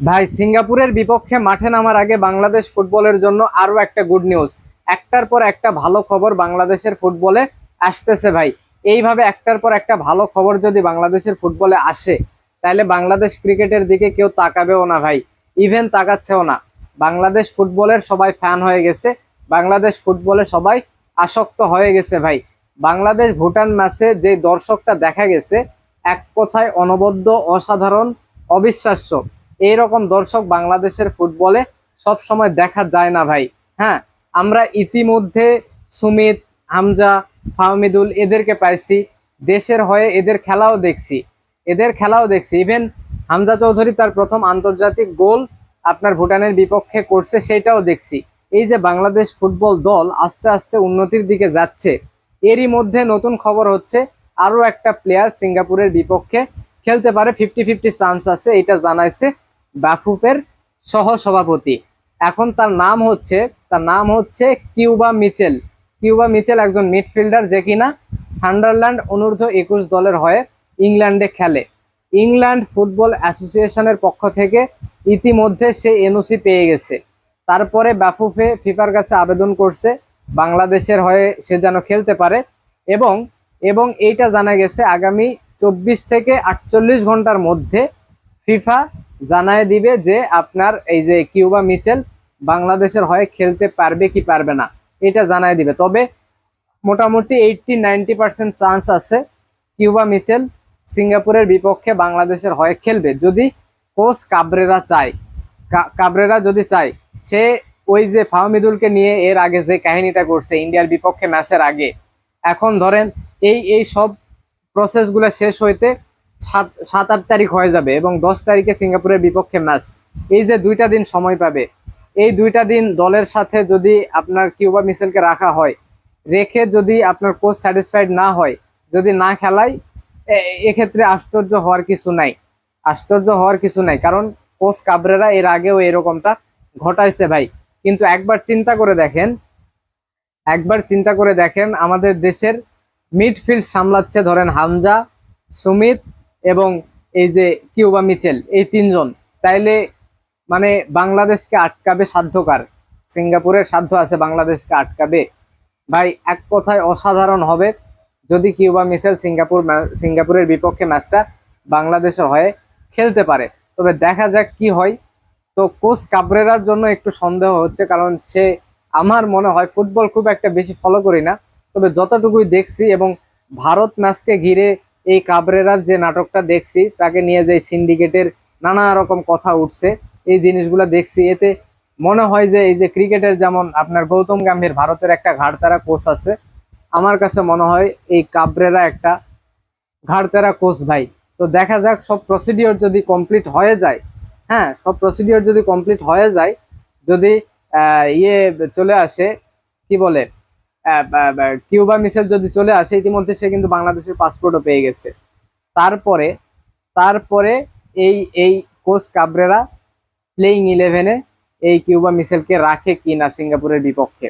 ভাই, সিঙ্গাপুরের বিপক্ষে মাঠে নামার আগে বাংলাদেশ ফুটবলের জন্য আরও একটা গুড নিউজ একটার পর একটা ভালো খবর বাংলাদেশের ফুটবলে আসতেছে ভাই। এইভাবে একটার পর একটা ভালো খবর যদি বাংলাদেশের ফুটবলে আসে, তাহলে বাংলাদেশ ক্রিকেটের দিকে কেউ তাকাবেও না ভাই। ইভেন তাকাচ্ছেও না। বাংলাদেশ ফুটবলের সবাই ফ্যান হয়ে গেছে। বাংলাদেশ ফুটবলে সবাই আসক্ত হয়ে গেছে ভাই। বাংলাদেশ ভুটান ম্যাচে যে দর্শকটা দেখা গেছে, এক কথায় অনবদ্য, অসাধারণ, অবিশ্বাস্য। এইরকম দর্শক বাংলাদেশের ফুটবলে সব সময় দেখা যায় না ভাই। হ্যাঁ আমরা ইতিমধ্যে সুমিত, হামজা, ফাহমিদুল এদেরকে পাইছি। দেশের হয়ে এদের খেলাও দেখছি। এদের খেলাও দেখছি। ইভেন হামজা চৌধুরী তার প্রথম আন্তর্জাতিক গোল আপনার ভুটানের বিপক্ষে করছে সেটাও দেখছি। এই যে বাংলাদেশ ফুটবল দল আস্তে আস্তে উন্নতির দিকে যাচ্ছে, এরই মধ্যে নতুন খবর হচ্ছে আরও একটা প্লেয়ার সিঙ্গাপুরের বিপক্ষে খেলতে পারে। ফিফটি ফিফটি চান্স আছে, এটা জানাইছে বাফুফের সহ সভাপতি এখন তার নাম হচ্ছে, তার নাম হচ্ছে কিউবা মিচেল। কিউবা মিচেল একজন মিডফিল্ডার যে কিনা সান্ডারল্যান্ড অনূর্ধ্ব একুশ দলের হয়ে ইংল্যান্ডে খেলে। ইংল্যান্ড ফুটবল অ্যাসোসিয়েশনের পক্ষ থেকে ইতিমধ্যে সে এনওসি পেয়ে গেছে। তারপরে বাফুফে ফিফার কাছে আবেদন করছে, বাংলাদেশের হয়ে সে যেন খেলতে পারে এবং এবং এইটা জানা গেছে আগামী চব্বিশ থেকে আটচল্লিশ ঘণ্টার মধ্যে ফিফা জানায় দিবে যে আপনার এই যে কিউবা মিচেল বাংলাদেশের হয়ে খেলতে পারবে কি পারবে না, এটা জানায় দিবে। তবে মোটামুটি এইটটি নাইনটি পার্সেন্ট চান্স আছে কিউবা মিচেল সিঙ্গাপুরের বিপক্ষে বাংলাদেশের হয়ে খেলবে। যদি কোচ কাবরেরা চায় কাবরেরা যদি চায়, সে ওই যে ফাহমিদুলকে নিয়ে এর আগে যে কাহিনীটা করছে, ইন্ডিয়ার বিপক্ষে ম্যাচের আগে, এখন ধরেন এই এই সব প্রসেসগুলো শেষ হইতে সাত সাত, আট তারিখ হয়ে যাবে এবং দশ তারিখে সিঙ্গাপুরের বিপক্ষে ম্যাচ এই যে দুইটা দিন সময় পাবে, এই দুইটা দিন দলের সাথে যদি আপনার কিউবা মিসেলকে রাখা হয়, রেখে যদি আপনার কোচ স্যাটিসফাইড না হয়, যদি না খেলায় এক্ষেত্রে আশ্চর্য হওয়ার কিছু নাই। আশ্চর্য হওয়ার কিছু নাই, কারণ কোচ কাবরেরা এর আগেও এরকমটা ঘটাইছে ভাই। কিন্তু একবার চিন্তা করে দেখেন, একবার চিন্তা করে দেখেন, আমাদের দেশের মিডফিল্ড সামলাচ্ছে ধরেন হামজা, সুমিত এবং এই যে কিউবা মিচেল, এই তিনজন, তাইলে মানে বাংলাদেশকে আটকাবে সাধ্যকার। সিঙ্গাপুরের সাধ্য আছে বাংলাদেশকে আটকাবে। ভাই, এক কথায় অসাধারণ হবে যদি কিউবা মিচেল সিঙ্গাপুর সিঙ্গাপুরের বিপক্ষে ম্যাচটা বাংলাদেশের হয়ে খেলতে পারে। তবে দেখা যাক কি হয়। তো কোচ কাবরেরার জন্য একটু সন্দেহ হচ্ছে কারণ সে আমার মনে হয় ফুটবল খুব একটা বেশি ফলো করি না। তবে যতটুকুই দেখছি এবং ভারত ম্যাচকে ঘিরে এই কাবরেরার যে নাটকটা দেখছি, তাকে নিয়ে যে সিন্ডিকেটের নানা রকম কথা উঠছে, এই জিনিসগুলো দেখছি। এতে মনে হয় যে এই যে ক্রিকেটের যেমন আপনার গৌতম গাম্ভীর ভারতের একটা ঘাড়তারা কোচ আছে, আমার কাছে মনে হয় এই কাবরেরা একটা ঘাড়তেরা কোচ ভাই। তো দেখা যাক, সব প্রসিডিওর যদি কমপ্লিট হয়ে যায় হ্যাঁ সব প্রসিডিওর যদি কমপ্লিট হয়ে যায়, যদি ইয়ে চলে আসে, কি বলে কিউবা মিসাইল যদি চলে আসে, ইতিমধ্যে সে কিন্তু বাংলাদেশের পাসপোর্টও পেয়ে গেছে। তারপরে তারপরে এই এই কোচ কাবরেরা প্লেইং ইলেভেনে এই কিউবা মিসাইলকে রাখে কিনা সিঙ্গাপুরের বিপক্ষে।